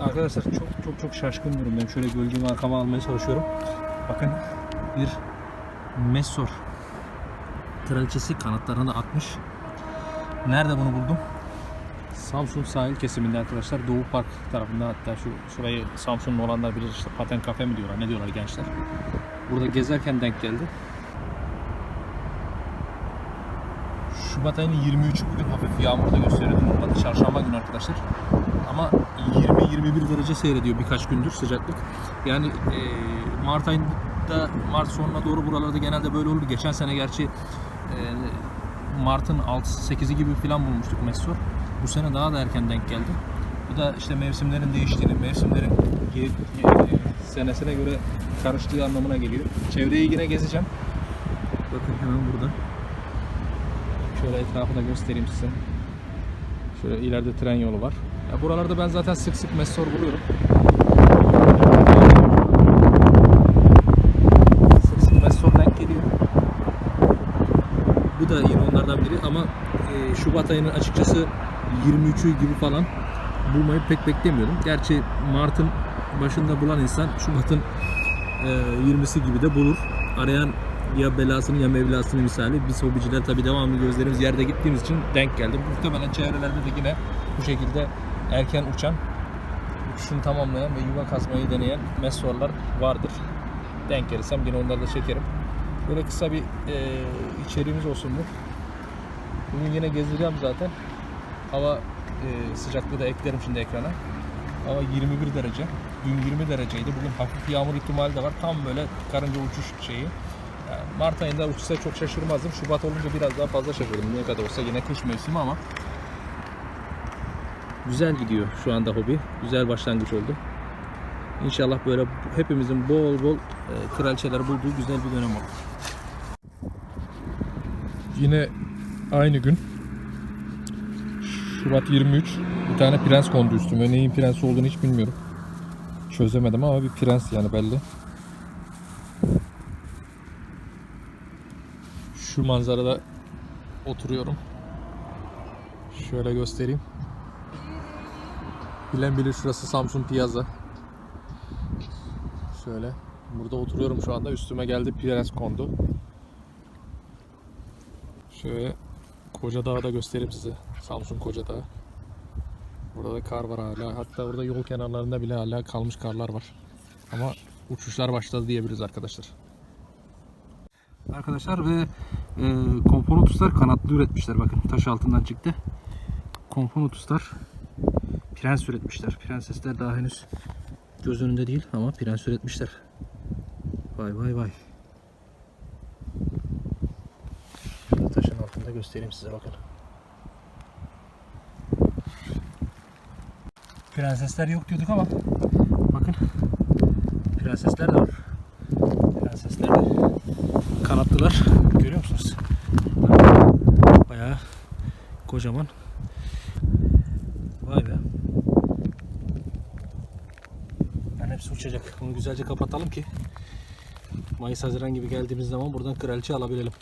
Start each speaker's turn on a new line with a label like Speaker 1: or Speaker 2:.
Speaker 1: Arkadaşlar çok çok çok şaşkın durumdayım. Şöyle gölgemi arkama almaya çalışıyorum. Bakın bir Messor kraliçesi kanatlarını atmış. Nerede bunu buldum? Samsun sahil kesiminde arkadaşlar. Doğu Park tarafında hatta şu şurayı Samsunlu olanlar bilir işte paten kafe mi diyorlar ne diyorlar gençler. Burada gezerken denk geldi. Şubat ayının 23'ü bugün hafif yağmurda gösteriyordu. Normalde çarşamba günü arkadaşlar. Ama 20-21 derece seyrediyor birkaç gündür sıcaklık. Yani e, Mart ayında Mart sonuna doğru buralarda genelde böyle olur. Geçen sene gerçi e, Mart'ın 6'sı 8'i gibi falan bulmuştuk Messor. Bu sene daha da erken denk geldi. Bu da işte mevsimlerin değiştiğini, mevsimlerin ge- ge- senesine göre karıştığı anlamına geliyor. Çevreyi yine gezeceğim. Bakın hemen burada. Şöyle etrafı da göstereyim size. Şöyle ileride tren yolu var. Ya buralarda ben zaten sık sık Messor buluyorum. Sık sık Messor denk geliyor. Bu da yine onlardan biri ama e, Şubat ayının açıkçası 23'ü gibi falan bulmayı pek beklemiyordum. Gerçi Mart'ın başında bulan insan Şubat'ın e, 20'si gibi de bulur. Arayan ya belasını ya mevlasını misali. Biz hobiciler tabi devamlı gözlerimiz yerde gittiğimiz için denk geldi. Muhtemelen çevrelerde de yine bu şekilde erken uçan, uçuşunu tamamlayan ve yuva kazmayı deneyen messorlar vardır. Denk gelirsem yine onları da çekerim. Böyle kısa bir e, içeriğimiz olsun bu. Bugün yine gezdireceğim zaten. Hava e, sıcaklığı da eklerim şimdi ekrana. Hava 21 derece. Dün 20 dereceydi. Bugün hafif yağmur ihtimali de var. Tam böyle karınca uçuş şeyi. Yani Mart ayında uçsa çok şaşırmazdım. Şubat olunca biraz daha fazla şaşırdım. Ne kadar olsa yine kış mevsimi ama güzel gidiyor şu anda hobi. Güzel başlangıç oldu. İnşallah böyle hepimizin bol bol e, kraliçeler bulduğu güzel bir dönem olur. Yine aynı gün Şubat 23 bir tane prens kondu üstüme. Neyin prensi olduğunu hiç bilmiyorum. Çözemedim ama bir prens yani belli. Şu manzarada oturuyorum. Şöyle göstereyim. Bilen bilir şurası Samsun Piazza. Şöyle. Burada oturuyorum şu anda. Üstüme geldi prens kondu. Şöyle Koca Dağ'ı da göstereyim size. Samsun Koca Dağı. Burada da kar var hala. Hatta orada yol kenarlarında bile hala kalmış karlar var. Ama uçuşlar başladı diyebiliriz arkadaşlar. Arkadaşlar ve e, Komponotuslar kanatlı üretmişler. Bakın taş altından çıktı. Komponotuslar prens üretmişler. Prensesler daha henüz göz önünde değil ama prens üretmişler. Vay vay vay. Şurada taşın altında göstereyim size bakın. Prensesler yok diyorduk ama bakın prensesler de var. Prensesler de kanatlılar. Görüyor musunuz? Bayağı kocaman. Vay be. Yani hepsi uçacak. Bunu güzelce kapatalım ki Mayıs Haziran gibi geldiğimiz zaman buradan kraliçe alabilelim.